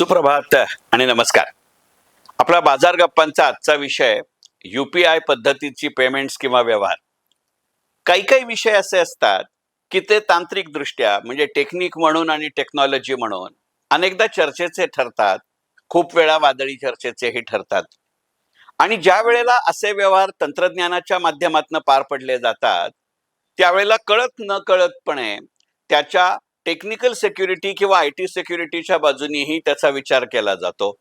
सुप्रभात आणि नमस्कार. आपला बाजार गप्पांचा आजचा विषय यू पी आय पद्धतीची पेमेंट्स किंवा व्यवहार. काही काही विषय असे असतात की ते तांत्रिकदृष्ट्या म्हणजे टेक्निक म्हणून आणि टेक्नॉलॉजी म्हणून अनेकदा चर्चेचे ठरतात खूप वेळा वादळी चर्चेचेही ठरतात. आणि ज्या वेळेला असे व्यवहार तंत्रज्ञानाच्या माध्यमातून पार पडले जातात त्यावेळेला कळत न कळतपणे त्याच्या टेक्निकल सिक्युरिटी किंवा आय टी सिक्युरिटीच्या बाजूनीही त्याचा विचार केला जातो.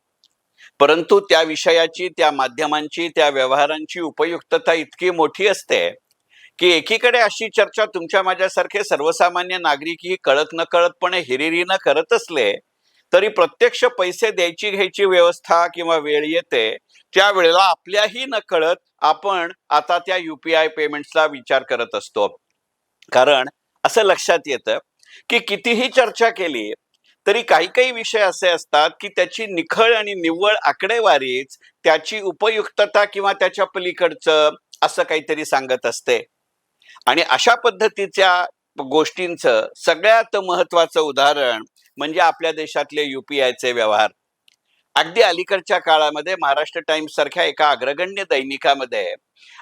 परंतु त्या विषयाची त्या माध्यमांची त्या व्यवहारांची उपयुक्तता इतकी मोठी असते की एकीकडे अशी चर्चा तुमच्या माझ्यासारखे सर्वसामान्य नागरिकही कळत न कळतपणे हिरिरीनं करत असले तरी प्रत्यक्ष पैसे द्यायची घ्यायची व्यवस्था किंवा वेळ येते त्यावेळेला आपल्याही न कळत आपण आता त्या युपीआय पेमेंट्सला विचार करत असतो. कारण असं लक्षात येतं की कितीही चर्चा केली तरी काही काही विषय असे असतात की त्याची निखळ आणि निव्वळ आकडेवारीच त्याची उपयुक्तता किंवा त्याच्या पलीकडचं असं काहीतरी सांगत असते. आणि अशा पद्धतीच्या गोष्टींचं सगळ्यात महत्वाचं उदाहरण म्हणजे आपल्या देशातले युपीआयचे व्यवहार. अगदी अलीकडच्या काळामध्ये महाराष्ट्र टाइम्स सारख्या एका अग्रगण्य दैनिकामध्ये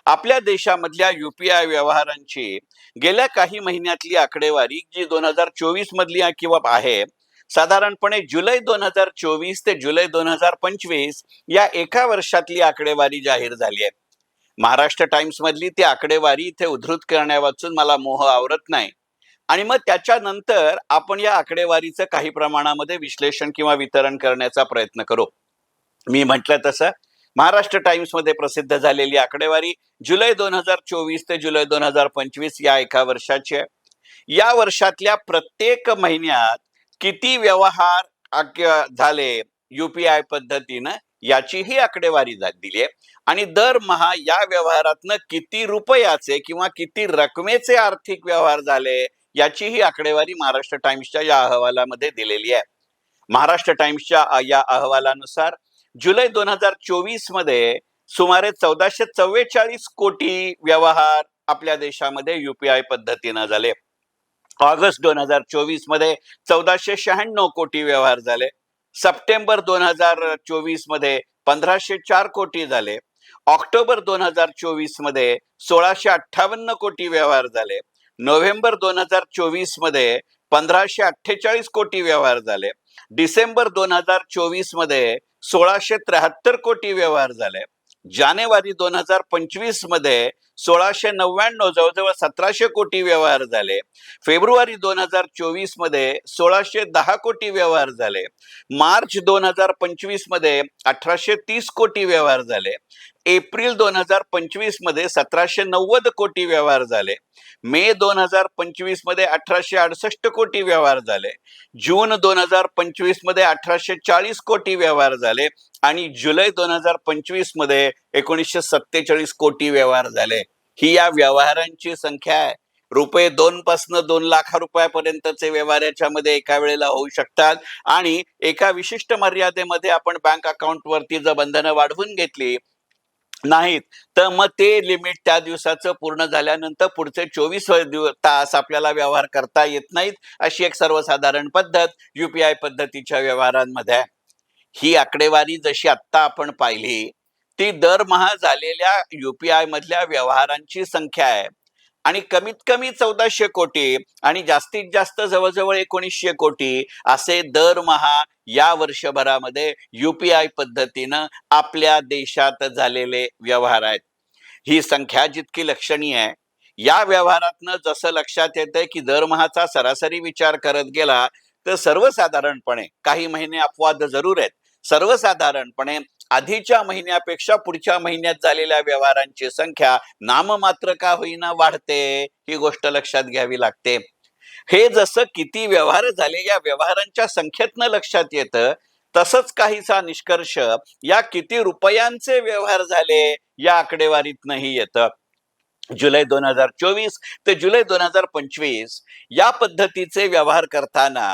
आपल्या देशामधल्या युपीआय व्यवहारांची गेल्या काही महिन्यातली आकडेवारी जी दोन हजार चोवीस मधली किंवा आहे साधारणपणे जुलै दोन हजार चोवीस ते जुलै दोन हजार पंचवीस या एका वर्षातली आकडेवारी जाहीर झाली आहे. महाराष्ट्र टाइम्स मधली ती आकडेवारी इथे उद्धृत करण्या वाचून मला मोह आवरत नाही. आणि मग त्याच्यानंतर आपण या आकडेवारीचं काही प्रमाणामध्ये विश्लेषण किंवा वितरण करण्याचा प्रयत्न करू. मी म्हटलं तसं महाराष्ट्र टाइम्समध्ये प्रसिद्ध झालेली आकडेवारी जुलै दोन हजार चोवीस ते जुलै दोन हजार पंचवीस या एका वर्षाची आहे. या वर्षातल्या प्रत्येक महिन्यात किती व्यवहार झाले युपीआय पद्धतीनं याची ही आकडेवारी दिली आहे. आणि दरमहा या व्यवहारातनं किती रुपयाचे किंवा किती रकमेचे आर्थिक व्यवहार झाले याची ही आकडेवारी महाराष्ट्र टाइम्सच्या या अहवालामध्ये दिलेली आहे. महाराष्ट्र टाइम्सच्या या अहवालानुसार जुलै दोन हजार चोवीसमध्ये सुमारे चौदाशे चव्वेचाळीस कोटी व्यवहार आपल्या देशामध्ये युपीआय पद्धतीनं झाले. ऑगस्ट दोन हजार चोवीसमध्ये चौदाशे शहाण्णव कोटी व्यवहार झाले. सप्टेंबर दोन हजार चोवीसमध्ये पंधराशे चार कोटी झाले. ऑक्टोबर दोन हजार चोवीसमध्ये सोळाशे अठ्ठावन्न कोटी व्यवहार झाले. नोव्हेंबर दोन हजार चोवीसमध्ये पंधराशे अठ्ठेचाळीस कोटी व्यवहार झाले. डिसेंबर दोन हजार चोवीसमध्ये सोळाशे त्र्याहत्तर कोटी व्यवहार झाले. जानेवारी दोन हजार पंचवीसमध्ये सोळाशे नव्याण्णव जवळजवळ सतराशे कोटी व्यवहार झाले. फेब्रुवारी दोन हजार चोवीसमध्ये सोळाशे दहा कोटी व्यवहार झाले. मार्च दोन हजार पंचवीसमध्ये अठराशे तीस कोटी व्यवहार झाले. एप्रिल दोन हजार पंचवीसमध्ये सतराशे नव्वद कोटी व्यवहार झाले. मे दोन हजार पंचवीसमध्ये अठराशे अडुसष्ट कोटी व्यवहार झाले. जून दोन हजार पंचवीसमध्ये अठराशे चाळीस कोटी व्यवहार झाले. आणि जुलै दोन हजार पंचवीसमध्ये एकोणीसशे सत्तेचाळीस कोटी व्यवहार झाले. ही या व्यवहारांची संख्या आहे. रुपये दोन पासन दोन लाख रुपयापर्यंतचे व्यवहार याच्यामध्ये एका वेळेला होऊ शकतात. आणि एका विशिष्ट मर्यादेमध्ये आपण बँक अकाउंट वरती जर बंधनं वाढवून घेतली नाहीत. तर मग ते लिमिट त्या दिवसाचं पूर्ण झाल्यानंतर पुढचे चोवीस तास आपल्याला व्यवहार करता येत नाहीत अशी एक सर्वसाधारण पद्धत युपीआय पद्धतीच्या व्यवहारांमध्ये आहे. ही आकडेवारी जशी आत्ता आपण पाहिली ती दरमहा झालेल्या युपीआय मधल्या व्यवहारांची संख्या आहे. आणि कमीत कमी चौदाशे कोटी आणि जास्तीत जास्त जवळजवळ एकोणीसशे कोटी असे दरमहा या वर्षभरामध्ये युपीआय पद्धतीनं आपल्या देशात झालेले व्यवहार आहेत. ही संख्या जितकी लक्षणीय आहे या व्यवहारातनं जसं लक्षात येतंय की दरमहाचा सरासरी विचार करत गेला तर सर्वसाधारणपणे काही महिने अपवाद जरूर आहेत. सर्वसाधारणपणे आधीच्या महिन्यापेक्षा पुढच्या महिन्यात झालेल्या व्यवहारांची संख्या नाममात्र का होईना वाढते ही गोष्ट लक्षात घ्यावी लागते. हे जसं किती व्यवहार झाले या व्यवहारांच्या संख्येतनं लक्षात येतं तसंच काहीसा निष्कर्ष या किती रुपयांचे व्यवहार झाले या आकडेवारीतनंही येतं. जुलै दोन हजार चोवीस ते जुलै दोन हजार पंचवीस या पद्धतीचे व्यवहार करताना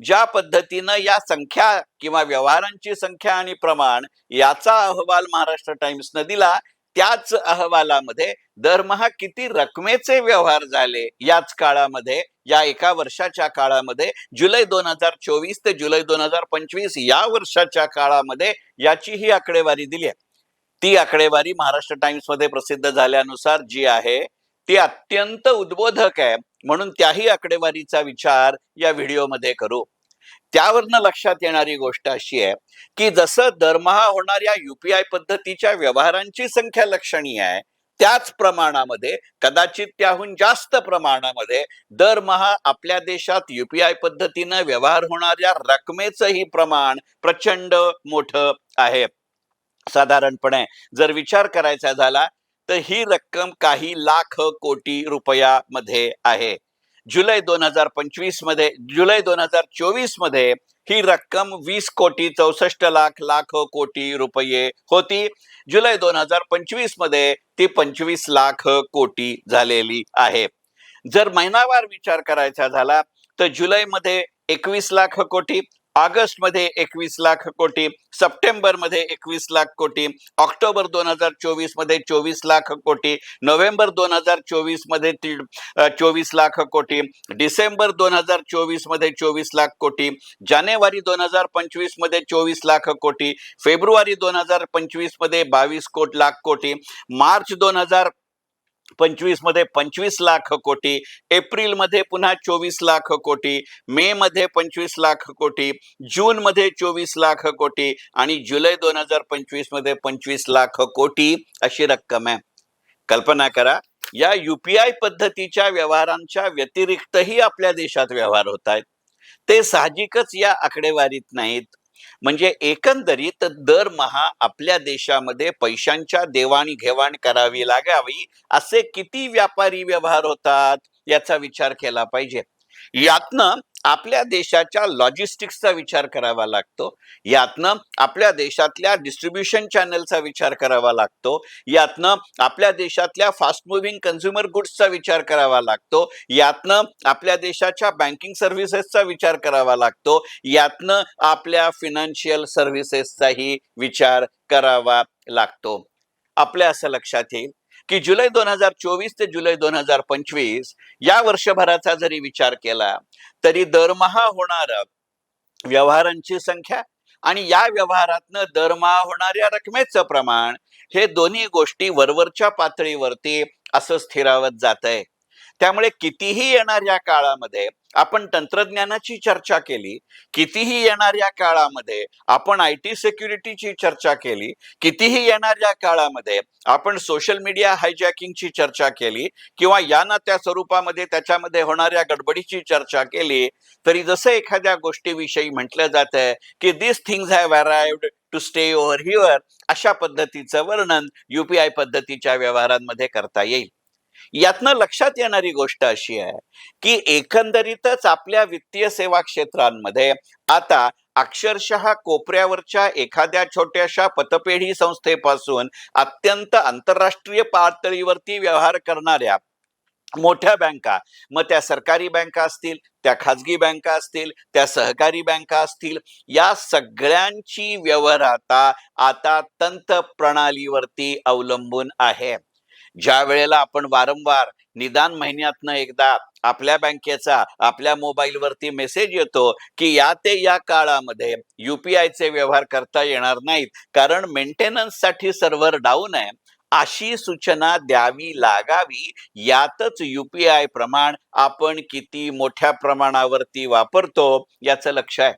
ज्या पद्धतीनं या संख्या किंवा व्यवहारांची संख्या आणि प्रमाण याचा अहवाल महाराष्ट्र टाइम्सनं दिला त्याच अहवालामध्ये दरमहा किती रकमेचे व्यवहार झाले याच काळामध्ये या एका वर्षाच्या काळामध्ये जुलै दोन हजार चोवीस ते जुलै दोन हजार पंचवीस या वर्षाच्या काळामध्ये याची ही आकडेवारी दिली आहे. ती आकडेवारी महाराष्ट्र टाइम्समध्ये प्रसिद्ध झाल्यानुसार जी आहे ती अत्यंत उद्बोधक आहे. म्हणून त्याही आकडेवारीचा विचार या व्हिडिओमध्ये करू. त्यावरनं लक्षात येणारी गोष्ट अशी आहे की जसं दरमहा होणाऱ्या युपीआय पद्धतीच्या व्यवहारांची संख्या लक्षणीय आहे त्याच प्रमाणामध्ये कदाचित त्याहून जास्त प्रमाणामध्ये दरमहा आपल्या देशात युपीआय पद्धतीनं व्यवहार होणाऱ्या रकमेचंही प्रमाण प्रचंड मोठं आहे. साधारणपणे जर विचार करायचा झाला तर ही रक्कम काही लाख कोटी रुपयामध्ये आहे. जुलै दोन हजार पंचवीसमध्ये जुलै दोन हजार चोवीसमध्ये ही रक्कम वीस कोटी चौसष्ट लाख लाख कोटी रुपये होती. जुलै दोन हजार पंचवीसमध्ये ती पंचवीस लाख कोटी झालेली आहे. जर महिनावार विचार करायचा झाला तर जुलैमध्ये एकवीस लाख कोटी ऑगस्टमध्ये एकवीस लाख कोटी सप्टेंबरमध्ये एकवीस लाख कोटी ऑक्टोबर दोन हजार चोवीसमध्ये चोवीस लाख कोटी नोव्हेंबर दोन हजार चोवीसमध्ये ती चोवीस लाख कोटी डिसेंबर दोन हजार चोवीसमध्ये चोवीस लाख कोटी जानेवारी दोन हजार पंचवीसमध्ये चोवीस लाख कोटी फेब्रुवारी दोन हजार पंचवीसमध्ये बावीस कोट लाख कोटी मार्च दोन हजार पंचवीसमध्ये पंचवीस लाख कोटी एप्रिलमध्ये पुन्हा चोवीस लाख कोटी मे मध्ये पंचवीस लाख कोटी जून मध्ये चोवीस लाख कोटी आणि जुलै दोन हजार पंचवीसमध्ये पंचवीस लाख कोटी अशी रक्कम आहे. कल्पना करा या युपीआय पद्धतीच्या व्यवहारांच्या व्यतिरिक्तही आपल्या देशात व्यवहार होत आहेत. ते साहजिकच या आकडेवारीत नाहीत. म्हणजे एकंदरीत दरमहा आपल्या देशामध्ये पैशांच्या देवाणघेवाण करावी लागावी असे किती व्यापारी व्यवहार होतात याचा विचार केला पाहिजे. यातनं आपल्या देशाच्या लॉजिस्टिक्सचा विचार करावा लागतो. यातनं आपल्या देशातल्या डिस्ट्रीब्युशन चॅनलचा विचार करावा लागतो. यातनं आपल्या देशातल्या फास्ट मुव्हिंग कन्झ्युमर गुड्सचा विचार करावा लागतो. यातनं आपल्या देशाच्या बँकिंग सर्व्हिसेसचा विचार करावा लागतो. यातनं आपल्या फिनान्शियल सर्व्हिसेसचाही विचार करावा लागतो. आपल्या असं लक्षात येईल. की जुलै दोन हजार चोवीस ते जुलै दोन हजार पंचवीस या वर्षभराचा जरी विचार केला तरी दरमहा होणार व्यवहारांची संख्या आणि या व्यवहारातनं दरमहा होणाऱ्या रकमेचं प्रमाण हे दोन्ही गोष्टी वरवरच्या पातळीवरती असं स्थिरावत जात आहे त्यामुळे कितीही येणाऱ्या काळामध्ये आपण तंत्रज्ञानाची चर्चा केली कितीही येणाऱ्या काळामध्ये आपण आय टी सिक्युरिटीची चर्चा केली कितीही येणाऱ्या काळामध्ये आपण सोशल मीडिया हायजॅकिंगची चर्चा केली किंवा या ना त्या स्वरूपामध्ये त्याच्यामध्ये होणाऱ्या गडबडीची चर्चा केली तरी जसं एखाद्या गोष्टीविषयी म्हटलं जात आहे की this things have arrived to stay over here अशा पद्धतीचं वर्णन युपीआय पद्धतीच्या व्यवहारांमध्ये करता येईल. यातनं लक्षात येणारी गोष्ट अशी आहे की एकंदरीतच आपल्या वित्तीय सेवा क्षेत्रांमध्ये आता अक्षरशः कोपऱ्यावरच्या एखाद्या छोट्याशा पतपेढी संस्थेपासून अत्यंत आंतरराष्ट्रीय पातळीवरती व्यवहार करणाऱ्या मोठ्या बँका मग त्या सरकारी बँका असतील त्या खाजगी बँका असतील त्या सहकारी बँका असतील या सगळ्यांची व्यवहाराता आता तंत्र प्रणालीवरती अवलंबून आहे. ज्या वेळेला आपण वारंवार निदान महिन्यातनं एकदा आपल्या बँकेचा आपल्या मोबाईलवरती मेसेज येतो की या ते या काळामध्ये युपीआयचे व्यवहार करता येणार नाहीत. कारण मेंटेनन्ससाठी सर्व्हर डाऊन आहे. अशी सूचना द्यावी लागावी यातच युपीआय प्रमाण आपण किती मोठ्या प्रमाणावरती वापरतो याचं लक्ष आहे.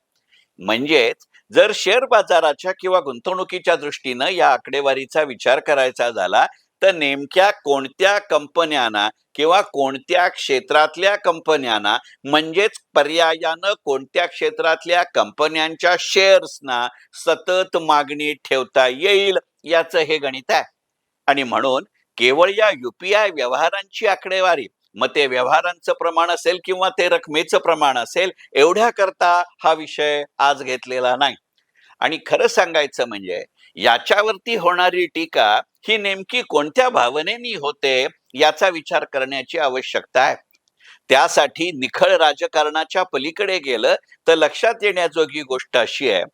म्हणजेच जर शेअर बाजाराच्या किंवा गुंतवणुकीच्या दृष्टीनं या आकडेवारीचा विचार करायचा झाला तर नेमक्या कोणत्या कंपन्यांना किंवा कोणत्या क्षेत्रातल्या कंपन्यांना म्हणजेच पर्यायानं कोणत्या क्षेत्रातल्या कंपन्यांच्या शेअर्सना सतत मागणी ठेवता येईल याचं हे गणित आहे. आणि म्हणून केवळ या युपीआय व्यवहारांची आकडेवारी मग ते व्यवहारांचं प्रमाण असेल किंवा ते रकमेचं प्रमाण असेल एवढ्या करता हा विषय आज घेतलेला नाही. आणि खरं सांगायचं म्हणजे याच्यावरती होणारी टीका ही नेमकी कोणत्या भावनेनी होते याचा विचार करण्याची आवश्यकता आहे. त्यासाठी निखळ राजकारणाच्या पलीकडे गेलं तर लक्षात येण्याजोगी गोष्ट अशी आहे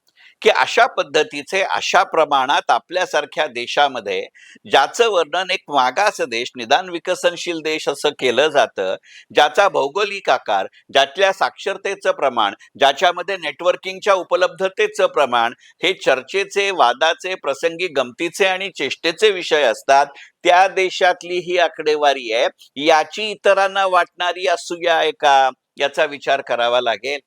की अशा पद्धतीचे अशा प्रमाणात आपल्यासारख्या देशामध्ये ज्याचं वर्णन एक मागास देश निदान विकसनशील देश असं केलं जातं ज्याचा भौगोलिक आकार ज्यातल्या साक्षरतेचं प्रमाण ज्याच्यामध्ये नेटवर्किंगच्या उपलब्धतेचं प्रमाण हे चर्चेचे वादाचे प्रसंगी गमतीचे आणि चेष्टेचे विषय असतात त्या देशातली ही आकडेवारी आहे. याची इतरांना वाटणारी असूया आहे का? याचा विचार करावा लागेल.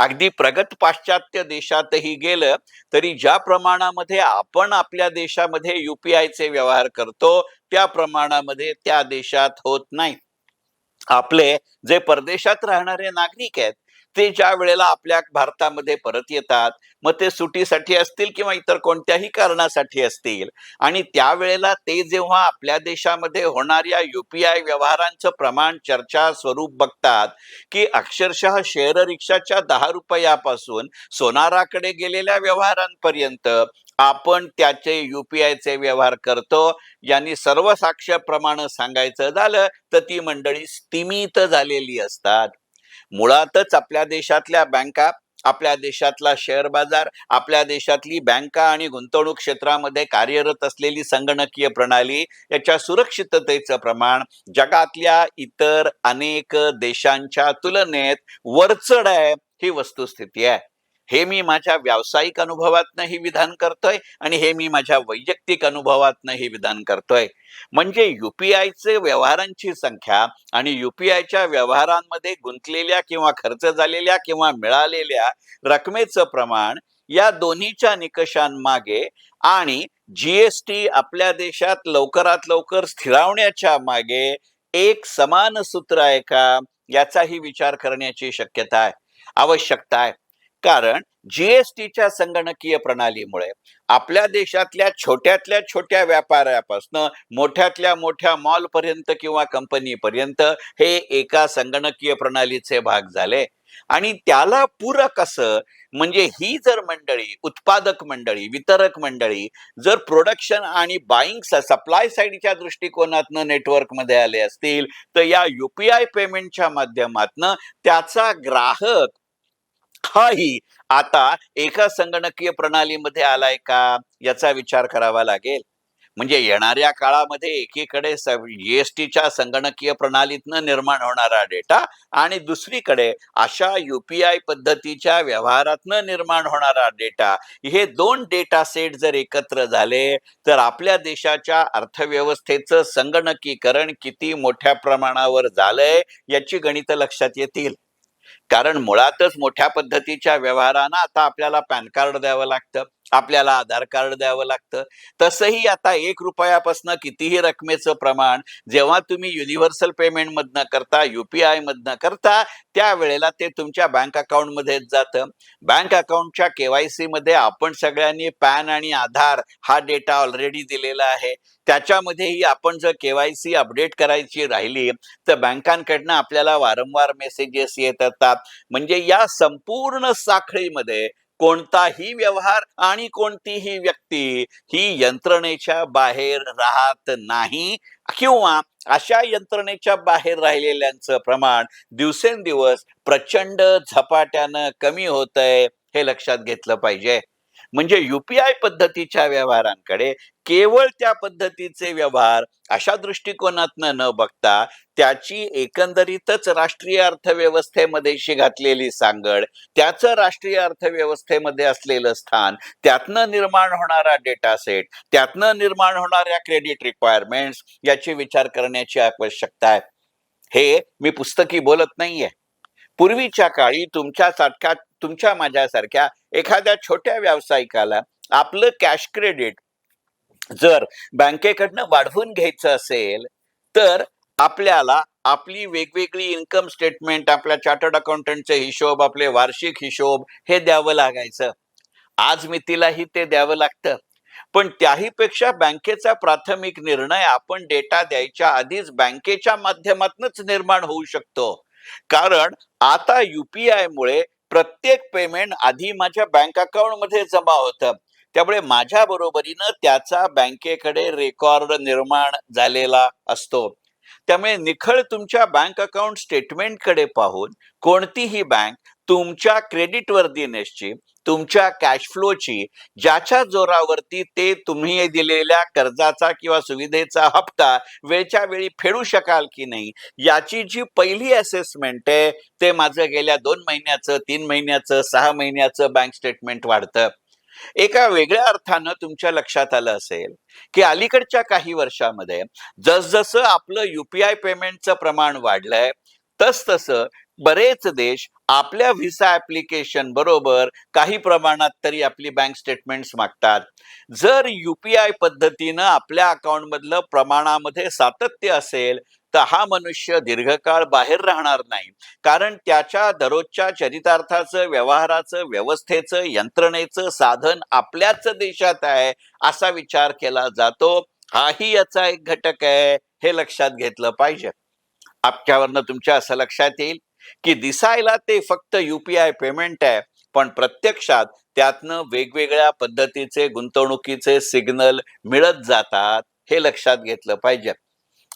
अगदी प्रगत पाश्चात्य देशातही गेलं तरी ज्या प्रमाणामध्ये आपण आपल्या देशामध्ये युपीआयचे व्यवहार करतो त्या प्रमाणामध्ये त्या देशात होत नाही. आपले जे परदेशात राहणारे नागरिक आहेत ते ज्या वेळेला आपल्या भारतामध्ये परत येतात. मग ते सुटीसाठी असतील किंवा इतर कोणत्याही कारणासाठी असतील. आणि त्यावेळेला ते जेव्हा आपल्या देशामध्ये होणाऱ्या युपीआय व्यवहारांचं प्रमाण चर्चा स्वरूप बघतात की अक्षरशः शेअर रिक्षाच्या दहा रुपयापासून सोनाराकडे गेलेल्या व्यवहारांपर्यंत आपण त्याचे युपीआयचे व्यवहार करतो. यांनी सर्व साक्ष प्रमाण सांगायचं झालं तर ती मंडळी स्तिमित झालेली असतात. मुळातच आपल्या देशातल्या बँका आपल्या देशातला शेअर बाजार आपल्या देशातली बँका आणि गुंतवणूक क्षेत्रामध्ये कार्यरत असलेली संगणकीय प्रणाली याच्या सुरक्षिततेचं प्रमाण जगातल्या इतर अनेक देशांच्या तुलनेत वरचढ आहे ही वस्तुस्थिती आहे. हे मी माझ्या व्यावसायिक अनुभवातनं ही विधान करतोय आणि हे मी माझ्या वैयक्तिक अनुभवातनं ही विधान करतोय. म्हणजे युपीआयचे व्यवहारांची संख्या आणि युपीआयच्या व्यवहारांमध्ये गुंतलेल्या किंवा खर्च झालेल्या किंवा मिळालेल्या रकमेचं प्रमाण या दोन्हीच्या निकषांमागे आणि जीएसटी आपल्या देशात लवकरात लवकर स्थिरावण्याच्या मागे एक समान सूत्र आहे का? याचाही विचार करण्याची शक्यता आहे. आवश्यकता आहे. कारण जीएसटीच्या संगणकीय प्रणालीमुळे आपल्या देशातल्या छोट्यातल्या छोट्या व्यापाऱ्यापासनं मोठ्यातल्या मोठ्या मॉल पर्यंत किंवा कंपनीपर्यंत हे एका संगणकीय प्रणालीचे भाग झाले. आणि त्याला पूरक असं म्हणजे ही जर मंडळी उत्पादक मंडळी वितरक मंडळी जर प्रोडक्शन आणि बाईंग सप्लाय साईडच्या दृष्टिकोनातनं नेटवर्कमध्ये आले असतील तर या युपीआय पेमेंटच्या माध्यमातनं त्याचा ग्राहक हाही आता एका संगणकीय प्रणालीमध्ये आलाय का याचा विचार करावा लागेल. म्हणजे येणाऱ्या काळामध्ये एकीकडे जीएसटीच्या संगणकीय प्रणालीतनं निर्माण होणारा डेटा आणि दुसरीकडे अशा युपीआय पद्धतीच्या व्यवहारातनं निर्माण होणारा डेटा हे दोन डेटा सेट जर एकत्र झाले तर आपल्या देशाच्या अर्थव्यवस्थेचं संगणकीकरण किती मोठ्या प्रमाणावर झालंय याची गणित लक्षात येतील. कारण मुळातच मोठ्या पद्धतीच्या व्यवहारांना आता आपल्याला पॅन कार्ड द्यावं लागतं. आपल्याला आधार कार्ड द्यावं लागतं. तसंही आता एक रुपयापासून कितीही रकमेचं प्रमाण जेव्हा तुम्ही युनिव्हर्सल पेमेंट मधनं करता युपीआय मधनं करता त्यावेळेला ते तुमच्या बँक अकाउंटमध्येच जातं. बँक अकाउंटच्या केवायसी मध्ये आपण सगळ्यांनी पॅन आणि आधार हा डेटा ऑलरेडी दिलेला आहे. त्याच्यामध्येही आपण जर केवायसी अपडेट करायची राहिली तर बँकांकडनं आपल्याला वारंवार मेसेजेस येत असतात. म्हणजे या संपूर्ण साखळीमध्ये कोणताही व्यवहार आणि कोणतीही व्यक्ती ही यंत्रणेच्या बाहेर राहत नाही किंवा अशा यंत्रणेच्या बाहेर राहिलेल्यांचं प्रमाण दिवसेंदिवस प्रचंड झपाट्यानं कमी होत आहे हे लक्षात घेतलं पाहिजे. म्हणजे युपीआय पद्धतीच्या व्यवहारांकडे केवळ त्या पद्धतीचे व्यवहार अशा दृष्टिकोनातनं न बघता त्याची एकंदरीतच राष्ट्रीय अर्थव्यवस्थेमध्ये घातलेली सांगड त्याचं राष्ट्रीय अर्थव्यवस्थेमध्ये असलेलं स्थान त्यातनं निर्माण होणारा डेटा सेट त्यातनं निर्माण होणाऱ्या क्रेडिट रिक्वायरमेंट्स याची विचार करण्याची आवश्यकता आहे. हे मी पुस्तकी बोलत नाहीये. पूर्वीच्या काळी तुमच्यासारख्या तुमच्या माझ्यासारख्या एखाद्या छोट्या व्यावसायिकाला आपलं कॅश क्रेडिट जर बँकेकडनं वाढवून घ्यायचं असेल तर आपल्याला आपली वेगवेगळी इन्कम स्टेटमेंट आपल्या चार्टर्ड अकाउंटंटचे हिशोब आपले वार्षिक हिशोब हे द्यावं लागायचं. आज मितीलाही ते द्यावं लागतं. पण त्याही पेक्षा बँकेचा प्राथमिक निर्णय आपण डेटा द्यायच्या आधीच बँकेच्या माध्यमातूनच निर्माण होऊ शकतो. कारण आता युपीआय मुळे प्रत्येक पेमेंट आधी माझ्या बँक अकाउंटमध्ये जमा होतं. त्यामुळे माझ्या बरोबरीनं त्याचा बँकेकडे रेकॉर्ड निर्माण झालेला असतो. त्यामुळे निखळ तुमच्या बँक अकाउंट स्टेटमेंटकडे पाहून कोणतीही बँक तुमच्या क्रेडिट वर्दीनेसची तुमच्या कॅश फ्लोची ज्याच्या जोरावरती ते तुम्ही दिलेल्या कर्जाचा किंवा सुविधेचा हप्ता वेळच्या वेळी फेडू शकाल की नाही याची जी पहिली असेसमेंट आहे ते माझं गेल्या दोन महिन्याचं तीन महिन्याचं सहा महिन्याचं बँक स्टेटमेंट वाढतं. एका वेगळ्या अर्थानं तुमच्या लक्षात आलं असेल की अलीकडच्या काही वर्षामध्ये जसजसं आपलं युपीआय पेमेंटचं प्रमाण वाढलंय तस तसं बरेच देश आपल्या व्हिसा ऍप्लिकेशन बरोबर काही प्रमाणात तरी आपली बँक स्टेटमेंट्स मागतात. जर युपीआय पद्धतीनं आपल्या अकाउंटमधलं प्रमाणामध्ये सातत्य असेल तर हा मनुष्य दीर्घकाळ बाहेर राहणार नाही. कारण त्याच्या दररोजच्या चरितार्थाचं व्यवहाराचं व्यवस्थेचं यंत्रणेचं साधन आपल्याच देशात आहे असा विचार केला जातो. हाही याचा एक घटक आहे हे लक्षात घेतलं पाहिजे. आपल्यावरनं तुमच्या असं लक्षात येईल की दिसायला ते फक्त युपीआय पेमेंट आहे पण प्रत्यक्षात त्यातनं वेगवेगळ्या पद्धतीचे गुंतवणुकीचे सिग्नल मिळत जातात हे लक्षात घेतलं पाहिजे.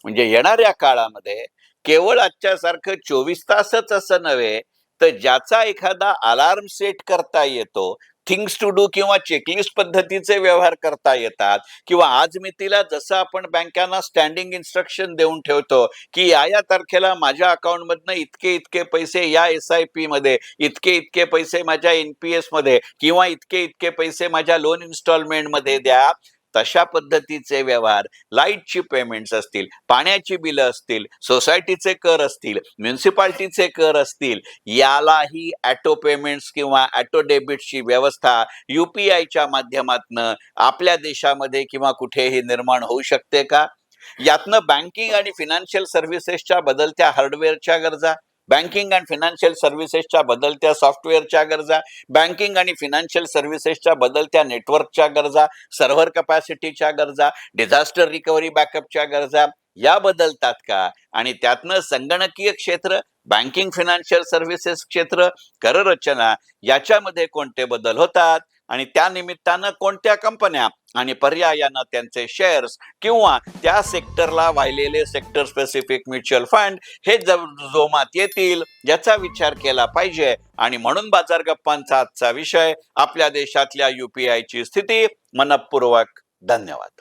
म्हणजे येणाऱ्या काळामध्ये केवळ आजच्या सारखं चोवीस तासच असं नव्हे तर ज्याचा एखादा अलार्म सेट करता येतो थिंग्स टू डू किंवा चेकलिस्ट पद्धतीचे व्यवहार करता येतात किंवा आज मितीला जसं आपण बँकांना स्टँडिंग इन्स्ट्रक्शन देऊन ठेवतो की या या तारखेला माझ्या अकाउंटमधनं इतके इतके पैसे या एस आय पी मध्ये इतके इतके पैसे माझ्या एन पी एसमध्ये किंवा इतके इतके पैसे माझ्या लोन इन्स्टॉलमेंटमध्ये द्या तशा पद्धतीचे व्यवहार लाईटची पेमेंट्स असतील पाण्याची बिलं असतील सोसायटीचे कर असतील म्युन्सिपाल्टीचे कर असतील यालाही ॲटो पेमेंट्स किंवा ॲटो डेबिटची व्यवस्था युपीआयच्या माध्यमातनं आपल्या देशामध्ये किंवा कुठेही निर्माण होऊ शकते का? यातनं बँकिंग आणि फिनान्शियल सर्व्हिसेसच्या बदलत्या हार्डवेअरच्या गरजा? बँकिंग अँड फिनान्शियल सर्व्हिसेसच्या बदलत्या सॉफ्टवेअरच्या गरजा बँकिंग आणि फिनान्शियल सर्व्हिसेसच्या बदलत्या नेटवर्कच्या गरजा सर्व्हर कपॅसिटीच्या गरजा डिझास्टर रिकव्हरी बॅकअपच्या गरजा या बदलतात का? आणि त्यातनं संगणकीय क्षेत्र बँकिंग फिनान्शियल सर्व्हिसेस क्षेत्र कररचना याच्यामध्ये कोणते बदल होतात? आणि त्या निमित्तानं कोणत्या कंपन्या आणि पर्यायानं त्यांचे शेअर्स किंवा त्या सेक्टरला वाहिलेले सेक्टर स्पेसिफिक म्युच्युअल फंड हे जोमात येतील याचा विचार केला पाहिजे. आणि म्हणून बाजार गप्पांचा आजचा विषय आपल्या देशातल्या युपीआयची स्थिती मनपूर्वक धन्यवाद.